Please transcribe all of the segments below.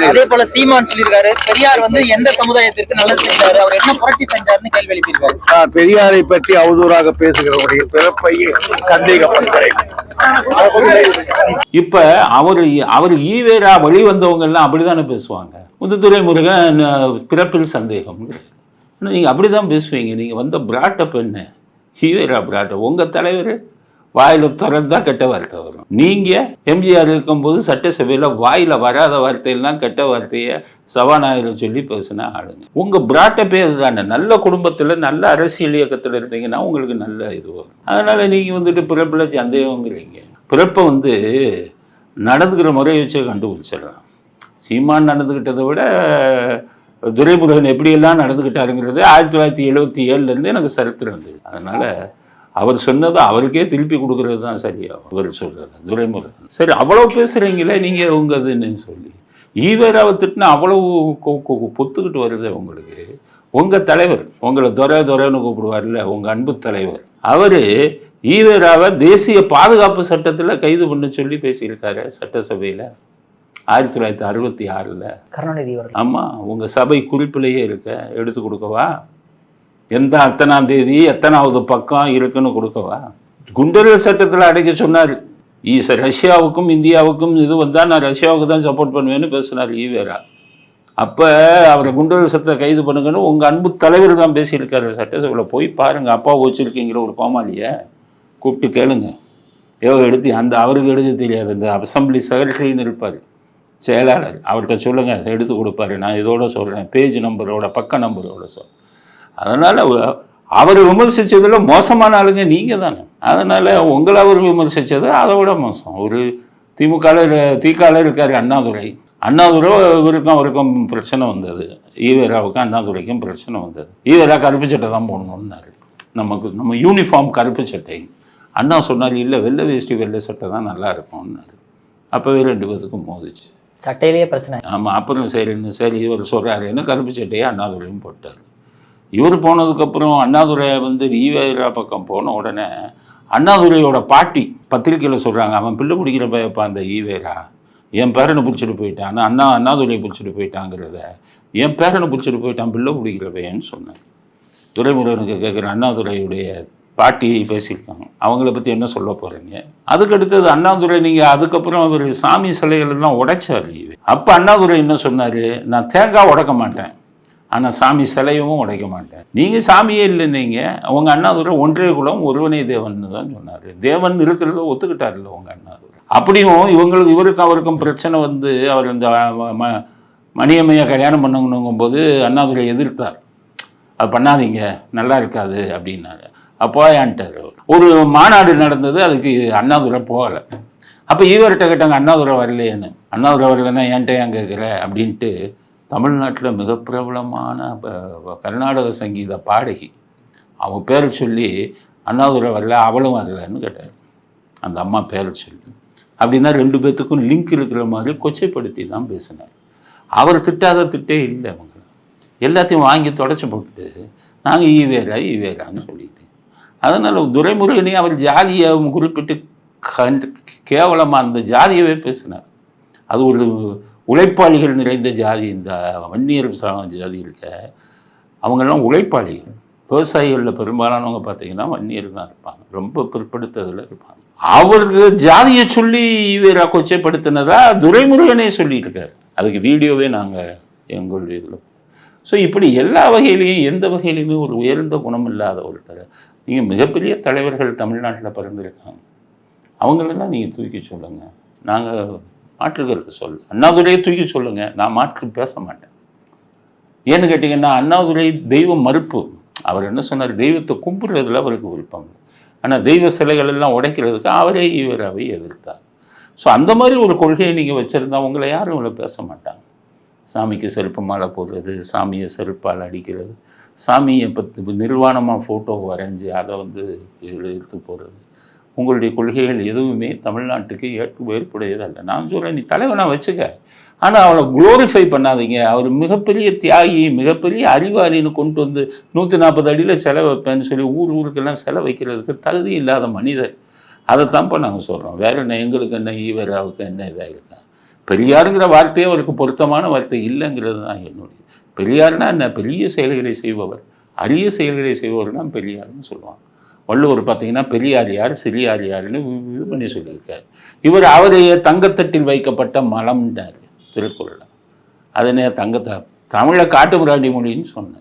அதே போல சீமான் சொல்லியிருக்காரு பெரியார் வந்து எந்த சமுதாயத்திற்கு நல்லது செஞ்சாரு அவர் என்ன புரட்சி செஞ்சாருன்னு கேள்வி எழுப்பியிருக்காரு. பெரியாரை பற்றி அவதூறாக பேசுகிறவருடைய பிறப்பை சந்தேகப்படுகிறேன் இப்ப அவர் அவர் ஈவேரா வழி வந்தவங்க எல்லாம் அப்படிதானே பேசுவாங்க. முத்துத்துறை முருகன் பிறப்பில் சந்தேகம். நீங்க அப்படிதான் பேசுவீங்க. நீங்க வந்த பிராட்டப் என்ன? ஈவேரா பிராட்டப் உங்க தலைவர் வாயில திறந்தா கெட்ட வார்த்தை வரும். நீங்க எம்ஜிஆர் இருக்கும்போது சட்டசபையில வாயில வராத வார்த்தையெல்லாம் கெட்ட வார்த்தையை சபாநாயகர் சொல்லி பேசினா ஆளுங்க. உங்க பிராட்டப்பே அதுதானே நல்ல குடும்பத்துல நல்ல அரசியல் இயக்கத்துல இருந்தீங்கன்னா உங்களுக்கு நல்ல இது வரும். அதனால நீங்க வந்துட்டு பிறப்புல சந்தேகங்கிறீங்க. பிறப்பை வந்து நடந்துக்கிற முறையை வச்சு கண்டுபிடிச்சிடலாம். சீமான் நடந்துக்கிட்டதை விட துரைமுருகன் எப்படியெல்லாம் நடந்துக்கிட்டாருங்கிறது ஆயிரத்தி தொள்ளாயிரத்தி எழுபத்தி ஏழுலேருந்து எனக்கு சரித்திரம் இருந்தது. அதனால் அவர் சொன்னதை அவருக்கே திருப்பி கொடுக்கறது தான் சரியாகும் அவர் சொல்கிறது துரைமுருகன். சரி அவ்வளோ பேசுகிறீங்களே நீங்கள் உங்க இதுன்னு சொல்லி ஈவேராவை திட்டினா அவ்வளவு பொத்துக்கிட்டு வருது உங்களுக்கு. உங்கள் தலைவர் உங்களை துரை துரைன்னு கூப்பிடுவார்ல உங்கள் அன்பு தலைவர். அவர் ஈவேராவை தேசிய பாதுகாப்பு சட்டத்தில் கைது பண்ண சொல்லி பேசியிருக்காரு சட்டசபையில். ஆயிரத்தி தொள்ளாயிரத்தி அறுபத்தி ஆறில். கருணாநிதி ஆமாம் உங்கள் சபை குறிப்பிலேயே இருக்க எடுத்து கொடுக்கவா? எந்த அத்தனாம் தேதி எத்தனாவது பக்கம் இருக்குன்னு கொடுக்கவா? குண்டர்கள் சட்டத்தில் அடைக்க சொன்னார். ஈ ரஷ்யாவுக்கும் இந்தியாவுக்கும் இது வந்தால் நான் ரஷ்யாவுக்கு தான் சப்போர்ட் பண்ணுவேன்னு பேசினார் ஈவேரா. அப்போ அவரை குண்டர்கள் சட்டத்தை கைது பண்ணுங்கன்னு உங்கள் அன்பு தலைவர் தான் பேசியிருக்காரு சட்டசபையில் போய் பாருங்கள் அப்பா வச்சிருக்கீங்கிற ஒரு கோமாளியை கூப்பிட்டு கேளுங்க. ஏதோ எடுத்து அந்த அவருக்கு எடுக்க தெரியாது. இந்த அசம்பிளி செக்ரட்டரின்னு இருப்பார் செயலாளர். அவர்கிட்ட சொல்லுங்கள் எடுத்து கொடுப்பாரு. நான் இதோட சொல்கிறேன் பேஜ் நம்பரோட பக்க நம்பரோட சொல்கிறேன் அதனால் அவர் விமர்சித்ததில் மோசமான ஆளுங்க நீங்கள் தானே. அதனால் உங்களை அவர் விமர்சித்தது அதை விட மோசம். ஒரு திமுகவில் திகால இருக்கார் அண்ணாதுரை. அண்ணாதுரை இவருக்கும் அவருக்கும் பிரச்சனை வந்தது. ஈவேராவுக்கும் அண்ணாதுரைக்கும் பிரச்சனை வந்தது. ஈவேரா கருப்பு சட்டை தான் போடணுன்னாரு நமக்கு நம்ம யூனிஃபார்ம் கருப்பு சட்டை. அண்ணா சொன்னார் இல்லை வெள்ளை வேஷ்டி வெள்ளை சட்டை தான் நல்லா இருக்கும்னாரு. அப்போவே ரெண்டு பேத்துக்கும் மோதிச்சு. சட்டையிலேயே பிரச்சனை. ஆமாம் அப்புறம் சரின்னு சரி இவர் சொல்கிறாருன்னு கருப்பு சட்டையை? அண்ணாதுரையும் போட்டார். இவர் போனதுக்கப்புறம் அண்ணாதுரை வந்து ஈவேரா பக்கம் போன உடனே அண்ணாதுரையோட பாட்டி பத்திரிக்கையில் சொல்கிறாங்க அவன் பிள்ளை பிடிக்கிற பயப்பா அந்த ஈவேரா என் பேரனை பிடிச்சிட்டு போயிட்டான் அண்ணா அண்ணாதுரையை பிடிச்சிட்டு போயிட்டாங்கிறத என் பேரனை பிடிச்சிட்டு போயிட்டான் பிள்ளை பிடிக்கிற பையன்னு சொன்னார். துரைமுருகனுக்கு கேட்குற அண்ணாதுரையுடைய பாட்டி பேசியிருக்காங்க. அவங்கள பற்றி என்ன சொல்ல போகிறீங்க அதுக்கடுத்தது அண்ணாதுரை நீங்கள் அதுக்கப்புறம் அவர் சாமி சிலைகள் எல்லாம் உடைச்சார் அப்போ அண்ணாதுரை என்ன சொன்னார்? நான் தேங்காய் உடைக்க மாட்டேன். ஆனால் சாமி சிலையவும் உடைக்க மாட்டேன் நீங்கள் சாமியே இல்லைன்னீங்க அவங்க அண்ணாதுரை ஒன்றே குலம் ஒருவனே தேவன் தான் சொன்னார். தேவன் இருக்கிறத ஒத்துக்கிட்டார்ல உங்கள் அண்ணாதுரை. அப்படியும் இவங்களுக்கு இவருக்கும் அவருக்கும் பிரச்சனை வந்து அவர் இந்த ம- மணியம்மையை கல்யாணம் பண்ணணுங்கும் போது அண்ணாதுரை எதிர்த்தார். அது பண்ணாதீங்க நல்லா இருக்காது அப்படின்னாரு. அப்போ ஏன்ட்டார்? ஒரு மாநாடு நடந்தது அதுக்கு அண்ணாதுரை போகலை. அப்போ ஈவர்கிட்ட கேட்டாங்க அண்ணாதுரை வரலையேன்னு. அண்ணாதுரை வரலன்னா ஏன்ட்ட ஏன் கேட்குற அப்படின்ட்டு தமிழ்நாட்டில் மிக பிரபலமான ப- கர்நாடக சங்கீத பாடகி. அவன் பேரை சொல்லி அண்ணாதுரை வரல அவளும் வரலன்னு கேட்டார். அந்த அம்மா பேரை சொல்லி. அப்படின்னா ரெண்டு பேர்த்துக்கும் லிங்க் இருக்கிற மாதிரி கொச்சைப்படுத்தி தான் பேசினார். அவர் திட்டாத திட்டே இல்லை அவங்க. எல்லாத்தையும் வாங்கி தொடச்சி போட்டு நாங்கள் ஈவேரா ஈவேரான்னு சொல்லிட்டு. அதனால் துரைமுருகனே அவர் ஜாதியை குறிப்பிட்டு கண்டு கேவலமாக அந்த ஜாதியவே பேசினார். அது ஒரு உழைப்பாளிகள் நிறைந்த ஜாதி இந்த வன்னியர் சா- ஜாதி இருக்க அவங்கெல்லாம் உழைப்பாளிகள். விவசாயிகளில் பெரும்பாலானவங்க பார்த்தீங்கன்னா வன்னியர் தான் இருப்பாங்க. ரொம்ப பிற்படுத்ததில் இருப்பாங்க. அவருக்கு ஜாதியை சொல்லி இவரை கொச்சைப்படுத்தினதா துரைமுருகனே சொல்லிட்டு அதுக்கு வீடியோவே நாங்கள் எங்களுடைய இதில். ஸோ இப்படி எல்லா வகையிலையும் எந்த வகையிலையுமே ஒரு உயர்ந்த குணம் இல்லாத ஒருத்தர் நீங்கள் மிகப்பெரிய தலைவர்கள் தமிழ்நாட்டில் பிறந்திருக்காங்க. அவங்களெல்லாம் நீங்கள் தூக்கி சொல்லுங்கள் நாங்கள் மாற்று கருத்து அண்ணாதுரையை தூக்கி சொல்லுங்கள் நான் மாற்று பேச மாட்டேன். ஏன்னு கேட்டிங்கன்னா அண்ணாதுரை தெய்வ மறுப்பு. அவர் என்ன சொன்னார்? தெய்வத்தை கும்பிடுறதுல அவருக்கு விருப்பம் ஆனால் தெய்வ சிலைகள் எல்லாம் உடைக்கிறதுக்கு அவரே ஈவராவை எதிர்த்தார். ஸோ அந்த மாதிரி ஒரு கொள்கையை நீங்கள் வச்சுருந்தா உங்களை யாரும் இவ்வளோ பேச மாட்டாங்க. சாமிக்கு செருப்பு மாலை போடுறது சாமியை செருப்பால் அடிக்கிறது சாமியை பற்றி நிர்வாணமாக ஃபோட்டோ வரைஞ்சி அதை வந்து எடுத்து போடுறது. உங்களுடைய கொள்கைகள் எதுவுமே தமிழ்நாட்டுக்கு ஏற்பு ஏற்புடையதல்ல. நான் சொல்கிறேன் நீ தலைவனாக வச்சுக்க. ஆனால் அவளை குளோரிஃபை பண்ணாதீங்க. அவர் மிகப்பெரிய தியாகி மிகப்பெரிய அறிவாளின்னு கொண்டு வந்து நூற்றி நாற்பது அடியில் செலவு வைப்பேன்னு சொல்லி ஊர் ஊருக்கெல்லாம் செலவு வைக்கிறதுக்கு தகுதி இல்லாத மனிதர். அதை தான்ப்பா நாங்கள் சொல்கிறோம் வேற என்ன எங்களுக்கு என்ன ஈவராவுக்கு என்ன இதாக இருக்கான் பெரியாருங்கிற வார்த்தையே அவருக்கு பொருத்தமான வார்த்தை இல்லைங்கிறது தான் என்னுடைய. பெரியார்னா என்ன? பெரிய செயல்களை செய்பவர். அரிய செயல்களை செய்பவர் தான் பெரியார்னு சொல்லுவாங்க. வள்ளுவர் பார்த்தீங்கன்னா பெரியார் யார் சிறியார் யாருன்னு வி- இது பண்ணி சொல்லியிருக்காரு. இவர் அவரையே தங்கத்தட்டில் வைக்கப்பட்ட மலம்ன்றார் திருக்குறள். அதனே தங்கத்தை தமிழை காட்டுமிராண்டி மொழின்னு சொன்னார்.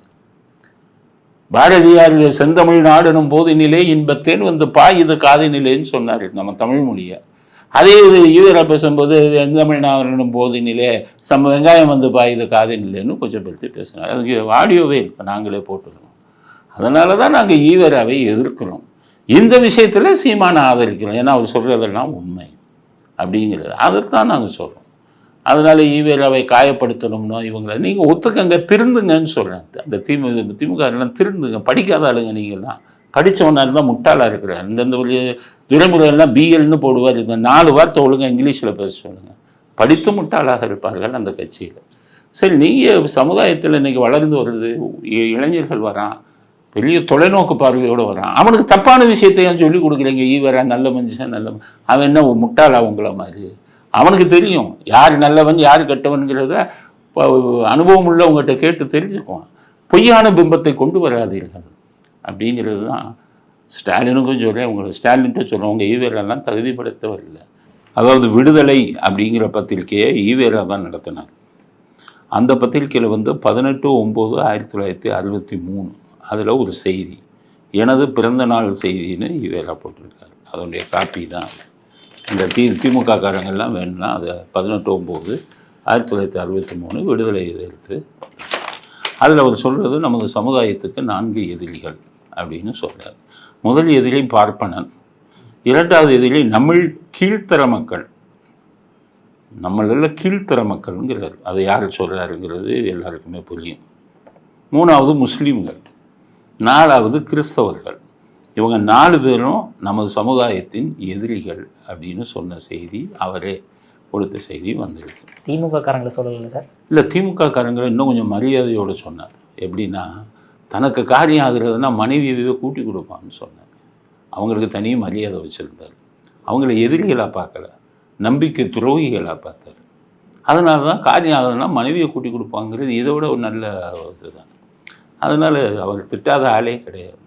பாரதியார் செந்தமிழ் நாடனும் போதினிலே இன்பத்தேன் வந்து பாயுது காதினிலேன்னு சொன்னார் நம்ம தமிழ் மொழியை. அதே இது ஈவரா பேசும்போது செந்தமிழ் போது போதினிலே சம வெங்காயம் வந்து பாயுது காதினிலேன்னு கொஞ்சம் பெருத்து பேசினார். அதுக்கு ஆடியோவே இருக்குது நாங்களே போட்டுருக்கோம் அதனால தான் நாங்கள் ஈவராவை எதிர்க்கிறோம். இந்த விஷயத்தில் சீமானை ஆதரிக்கிறோம். ஏன்னா அவர் சொல்கிறதெல்லாம் உண்மை. அப்படிங்கிறது. அதைத்தான் நாங்கள் சொல்கிறோம் அதனால் ஈவேராவை காயப்படுத்தணும்னோ இவங்களை நீங்கள் ஒத்துக்கங்க திருந்துங்கன்னு சொல்கிறேன் அந்த திமுக திமுக எல்லாம் திருந்துங்க. படிக்காத ஆளுங்க நீங்கள்லாம் படித்தவனாக இருந்தால் முட்டாளாக இருக்கிறார். இந்தந்த ஒரு துறைமுறையெல்லாம் பிஎல்னு போடுவார். இந்த நாலு வார்த்தை ஒழுங்கா இங்கிலீஷில் பேச சொல்லுங்கள் படித்து முட்டாளாக இருப்பார்கள் அந்த கட்சியில். சரி நீங்கள் சமுதாயத்தில் இன்னைக்கு வளர்ந்து வருது. இளைஞர்கள் வரான். பெரிய தொலைநோக்கு பார்வையோடு வரான் அவனுக்கு தப்பான விஷயத்தையும் சொல்லி கொடுக்குறீங்க. ஈவரா நல்ல மனுஷன் நல்ல அவன் என்ன முட்டாளா உங்களை மாதிரி? அவனுக்கு தெரியும். யார் நல்லவன் யார் கெட்டவன்கிறத இப்போ அனுபவம் உள்ள உங்கள்கிட்ட கேட்டு தெரிஞ்சுக்குவான். பொய்யான பிம்பத்தை கொண்டு வராதீர்கள். அப்படிங்கிறது தான் ஸ்டாலினுக்கும் சொல்கிறேன் உங்களை ஸ்டாலின்ட்டு சொல்கிறேன் உங்கள் ஈவேரெல்லாம் வரல அதாவது விடுதலை அப்படிங்கிற பத்திரிக்கையை ஈவேரா தான் நடத்தினார். அந்த பத்திரிக்கையில் வந்து பதினெட்டு ஒம்பது ஆயிரத்தி தொள்ளாயிரத்தி அறுபத்தி மூணு. அதில் ஒரு செய்தி. எனது பிறந்த நாள் செய்தின்னு இவையெல்லாம் போட்டிருக்காரு. அதனுடைய காப்பி தான் இந்த தி திமுக காரங்கள்லாம் வேணும்னா அதை பதினெட்டு ஒம்பது ஆயிரத்தி தொள்ளாயிரத்தி அறுபத்தி மூணு விடுதலை எதிர்த்து அதில் அவர் சொல்கிறது நமது சமுதாயத்துக்கு நான்கு எதிரிகள் அப்படின்னு சொல்கிறார் முதல் எதிரி பார்ப்பனன். இரண்டாவது எதிரி நம்மள் கீழ்த்தர மக்கள். நம்மள கீழ்த்தர மக்கள்ங்கிறார். அதை யார் சொல்கிறாருங்கிறது எல்லாருக்குமே புரியும். மூணாவது முஸ்லீம்கள். நாலாவது கிறிஸ்தவர்கள். இவங்க நாலு பேரும் நமது சமுதாயத்தின் எதிரிகள் அப்படின்னு சொன்ன செய்தி அவரே கொடுத்த செய்தி வந்திருக்கு. திமுக காரங்களை சொல்லல சார்? இல்லை திமுக காரங்களை இன்னும் கொஞ்சம் மரியாதையோடு சொன்னார். எப்படின்னா தனக்கு காரியம் ஆகுறதுனா மனைவியவே கூட்டி கொடுப்பான்னு சொன்னார். அவங்களுக்கு தனி மரியாதை வச்சுருந்தார். அவங்கள எதிரிகளாக பார்க்கல. நம்பிக்கை துரோகிகளாக பார்த்தார். அதனால தான் காரியம் ஆகுதுன்னா மனைவியை கூட்டி கொடுப்பாங்கிறது இதை விட ஒரு நல்ல இதுதான். அதனால் அவர் திட்டாத ஆளே கிடையாது.